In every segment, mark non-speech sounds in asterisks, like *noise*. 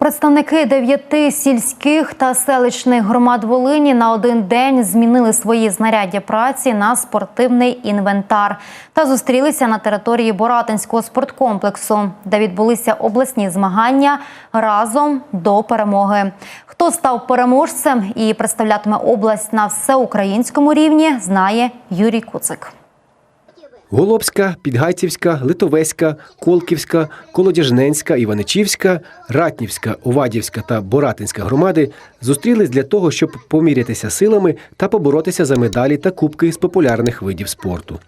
Представники дев'яти сільських та селищних громад Волині на один день змінили свої знаряддя праці на спортивний інвентар та зустрілися на території Боратинського спорткомплексу, де відбулися обласні змагання разом до перемоги. Хто став переможцем і представлятиме область на всеукраїнському рівні, знає Юрій Куцик. Голобська, Підгайцівська, Литовеська, Колківська, Колодяжненська, Іваничівська, Ратнівська, Овадівська та Боратинська громади зустрілись для того, щоб помірятися силами та поборотися за медалі та кубки з популярних видів спорту.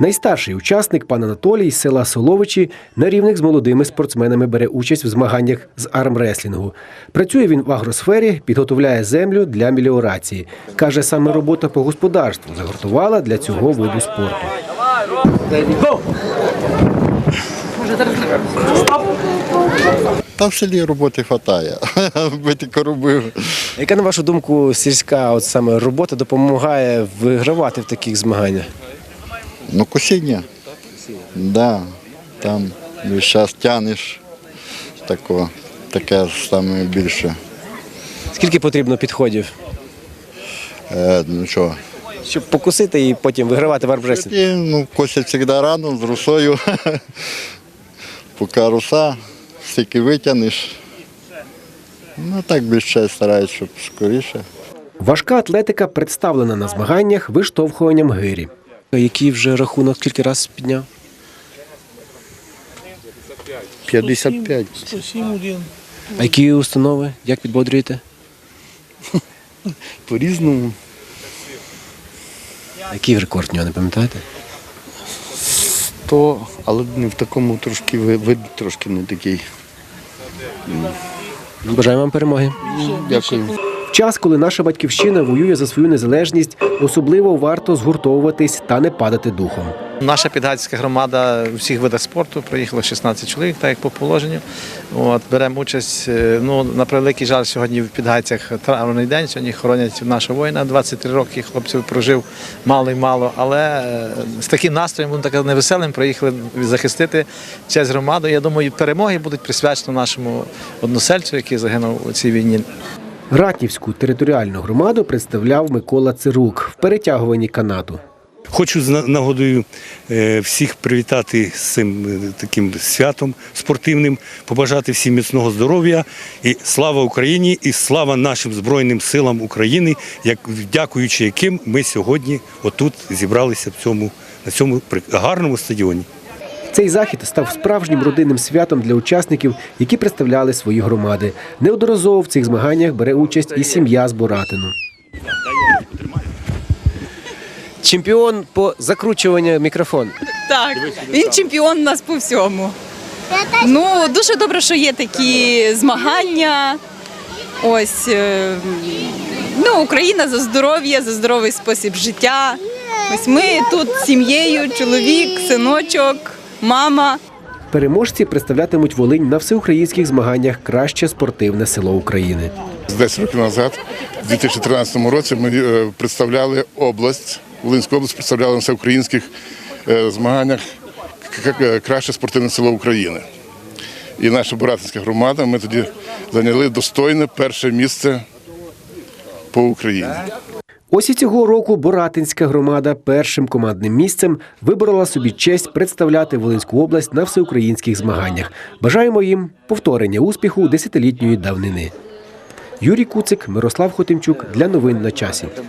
Найстарший учасник пан Анатолій з села Соловичі на рівних з молодими спортсменами бере участь в змаганнях з армреслінгу. Працює він в агросфері, підготовляє землю для меліорації. Каже, саме робота по господарству загортувала для цього виду спорту. Та в селі роботи вистачає, *laughs* бити короби. Яка, на вашу думку, сільська от саме робота допомагає вигравати в таких змаганнях? Ну, косіння. Да, там весь час тянеш тако, таке саме більше. Скільки потрібно підходів, Е, ну що, щоб покусити і потім вигравати в армреслінг? і, ну, косять завжди рано з русою. *laughs* Поки руса, стільки витягнеш. Ну так більше стараюсь, щоб скоріше. Важка атлетика представлена на змаганнях виштовхуванням гирі. Який вже рахунок скільки раз підняв? 55. 107 один. А які установи? Як підбодрюєте? По-різному. Який рекорд в нього, не пам'ятаєте? 100, але не в такому трошки вид трошки не такий. Бажаю вам перемоги. Дякую. Час, коли наша батьківщина воює за свою незалежність, особливо варто згуртовуватись та не падати духом. Наша підгайська громада у всіх видах спорту приїхало 16 чоловік, так як по положенню. От, беремо участь. е, Ну, на превеликий жаль, сьогодні в підгайцях травний день. Сьогодні хоронять нашого воїна. 23 роки хлопців прожив мало й мало. Але е, з таким настроєм, будемо так невеселим, приїхали захистити честь громаду. Я думаю, перемоги будуть присвячені нашому односельцю, який загинув у цій війні. Ратнівську територіальну громаду представляв Микола Цирук в перетягуванні канату. Хочу з нагодою е, всіх привітати з цим е, таким святом спортивним, побажати всім міцного здоров'я і слава Україні, і слава нашим Збройним силам України, як дякуючи яким ми сьогодні отут зібралися в цьому на цьому гарному стадіоні. Цей захід став справжнім родинним святом для учасників, які представляли свої громади. Неодноразово в цих змаганнях бере участь і сім'я з Боратину. Чемпіон по закручуванню мікрофону. Так, він чемпіон у нас по всьому. Ну, дуже добре, що є такі змагання. Ось е, ну, Україна за здоров'я, за здоровий спосіб життя. Ось ми тут з сім'єю, чоловік, синочок, мама. Переможці представлятимуть Волинь на всеукраїнських змаганнях Краще спортивне село України. 10 років назад, у 2013 році, ми е, представляли область, Волинську область представляли на всеукраїнських е, змаганнях краще спортивне село України. І наша Боратинська громада, ми тоді зайняли достойне перше місце по Україні. Ось і цього року Боратинська громада першим командним місцем виборола собі честь представляти Волинську область на всеукраїнських змаганнях. Бажаємо їм повторення успіху десятилітньої давнини. Юрій Куцик, Мирослав Хотимчук для новин на часі.